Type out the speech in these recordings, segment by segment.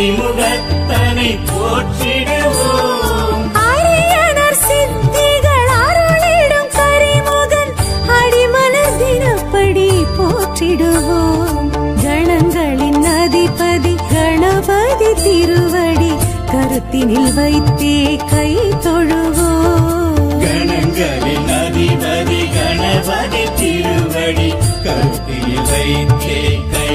அத்திமுகத்தனை போற்றிடுவோம். அரியணர் சித்திகள் அருளிடும் கரிமுகன் அடிமலர் தினப்படி போற்றிடுவோம். கணங்களின் அதிபதி கணபதி திருவடி கருத்தினில் வைத்தே கை தொழுவோம். கணங்களின் அதிபதி கணபதி திருவடி கருத்தில் வைத்தே கை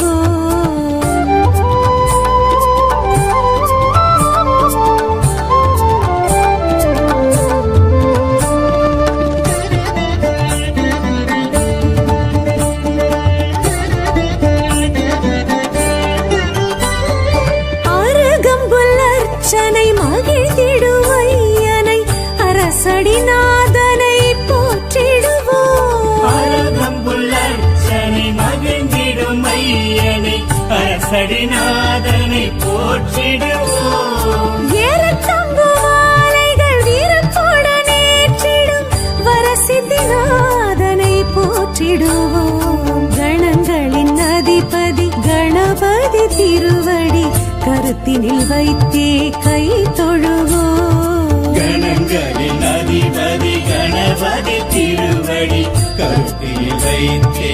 திருவடிநாதனை போற்றிடுவோம். ஏறத்தங்கு மாலைகள் வீரத்துடன் ஏற்றிடும் வரசித்திநாதனை போற்றிடுவோம். கணங்களின் அதிபதி கணபதி திருவடி கருத்தினில் வைத்தே கை தொழுவோம். கணங்களின் அதிபதி கணபதி திருவடி கருத்தில் வைத்தே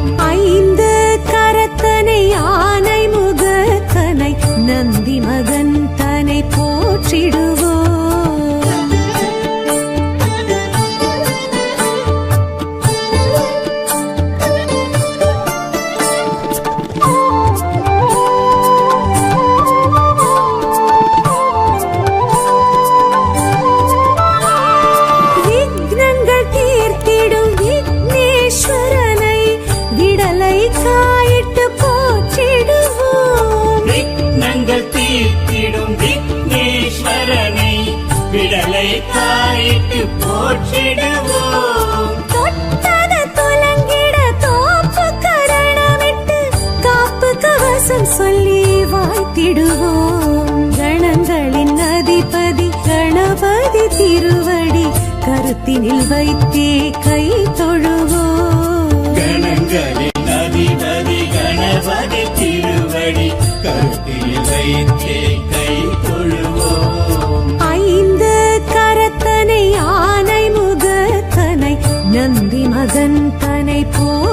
போற்றிடுவோம். தொட்டத துலங்கிட தோப்பு கரணமிட்டு காப்பு கவசம் சொல்லி வாழ்த்திடுவோம் கணங்களின் அதிபதி கணபதி திருவடி கருத்தினில் வைத்தே கை தொழுவோம். கணங்களின் அதிபதி கணபதி திருவடி கருத்தில் வைத்தே கை